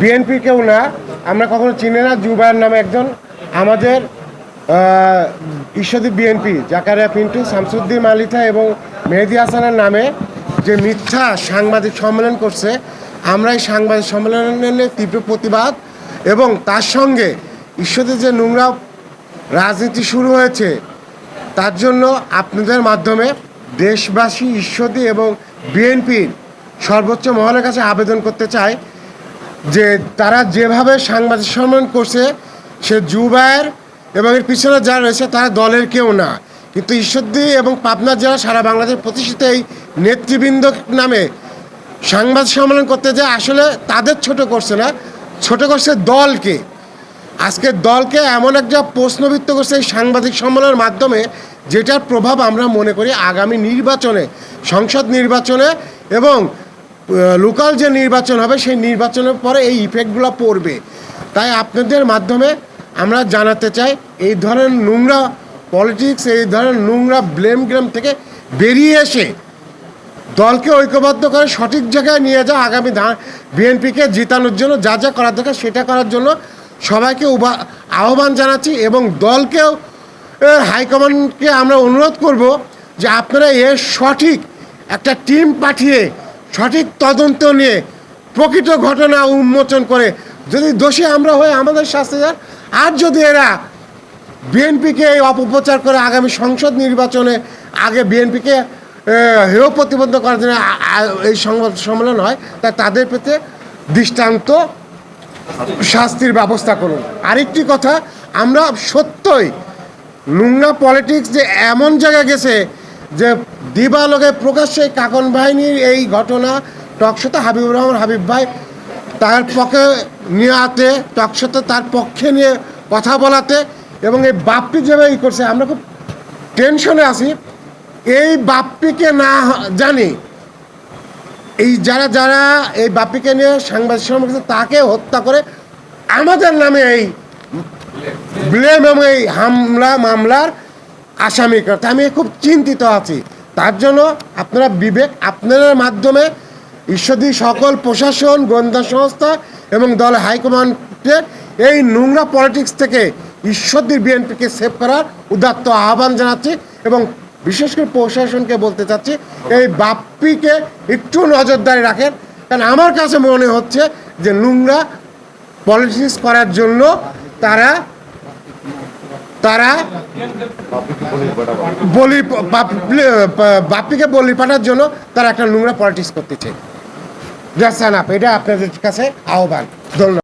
BNP কেউ না, আমরা কখনো চিনি না, জুবায়ের নামে একজন আমাদের ঈশ্বরদী বিএনপি, জাকারিয়া পিন্টু, শামসুদ্দিন মালিথা এবং মেহেদি হাসানের নামে যে মিথ্যা সাংবাদিক সম্মেলন করছে, আমরা এই সাংবাদিক সম্মেলনের তীব্র প্রতিবাদ এবং তার সঙ্গে ঈশ্বরদীর যে নোংরা রাজনীতি শুরু হয়েছে, তার জন্য আপনাদের মাধ্যমে দেশবাসী ঈশ্বরদী এবং বিএনপির সর্বোচ্চ মহলের কাছে আবেদন করতে চাই। যে তারা যেভাবে সাংবাদিক সম্মেলন করছে, সে জুবায়ের এবং এর পিছনে যারা রয়েছে, তারা দলের কেউ না। কিন্তু ঈশ্বরদী এবং পাবনা জেলা সারা বাংলাদেশ প্রতিষ্ঠিত এই নেতৃবৃন্দ নামে সাংবাদিক সম্মেলন করতে যে আসলে তাদের ছোট করছে না, ছোট করছে দলকে। আজকে দলকে এমন একটা প্রশ্নবিত্ত করছে এই সাংবাদিক সম্মেলনের মাধ্যমে, যেটার প্রভাব আমরা মনে করি আগামী নির্বাচনে, সংসদ নির্বাচনে এবং লোকাল যে নির্বাচন হবে, সেই নির্বাচনের পরে এই ইফেক্টগুলো পড়বে। তাই আপনাদের মাধ্যমে আমরা জানাতে চাই, এই ধরনের নোংরা পলিটিক্স এই ধরনের নোংরা ব্লেম গ্রাম থেকে বেরিয়ে এসে দলকে ঐক্যবদ্ধ করে সঠিক জায়গায় নিয়ে যাওয়া, আগামী বিএনপিকে জিতানোর জন্য যা যা করার দরকার সেটা করার জন্য সবাইকে আহ্বান জানাচ্ছি এবং দলকেও হাইকমান্ডকে আমরা অনুরোধ করব যে আপনারা এর সঠিক একটা টিম পাঠিয়ে সঠিক তদন্ত নিয়ে প্রকৃত ঘটনা উন্মোচন করে। যদি দোষী আমরা হয়ে আমাদের শাস্তি দেন, আর যদি এরা বিএনপিকে এই অপপ্রচার করে আগামী সংসদ নির্বাচনে আগে বিএনপিকে হেয় প্রতিবন্ধ করার জন্য এই সংবাদ সম্মেলন হয়, তা তাদের পেতে দৃষ্টান্ত শাস্তির ব্যবস্থা করুন। আরেকটি কথা, আমরা সত্যই নোংরা পলিটিক্স যে এমন জায়গায় গেছে যে দিবালোকে প্রকাশ্যে কাকন বাহিনীর এই ঘটনা টকশোতে হাবিবুর রহমান হাবিব ভাই তার পক্ষে নেওয়াতে টকশোতে তার পক্ষে নিয়ে কথা বলাতে এবং এই বাপ্পি যেভাবে ই করছে আমরা খুব টেনশনে আছি। এই বাপ্পিকে না জানি এই যারা যারা এই বাপ্পিকে নিয়ে সাংবাদিক করেছে, তাকে হত্যা করে আমাদের নামে এই ব্লেম এবং এই হামলা মামলার আসামি করতে আমি খুব চিন্তিত আছি। তার জন্য আপনারা বিবেক আপনাদের মাধ্যমে ঈশ্বরদী সকল প্রশাসন, গোয়েন্দা সংস্থা এবং দল হাইকমান্ডের এই নোংরা পলিটিক্স থেকে ঈশ্বরদীর বিএনপিকে সেভ করার উদাত্ত আহ্বান জানাচ্ছি এবং বিশেষ করে প্রশাসনকে বলতে চাচ্ছি, এই বাপ্পিকে একটু নজরদারি রাখেন। কারণ আমার কাছে মনে হচ্ছে যে নোংরা পলিটিক্স করার জন্য তারা তারা বলি, বাপ- বাপ্পিকে বলি পাঠার জন্য তারা একটা নোংরা পলিটিক্স করতেছে। জাস্ট এটা আপনাদের কাছে আহ্বান। ধন্যবাদ।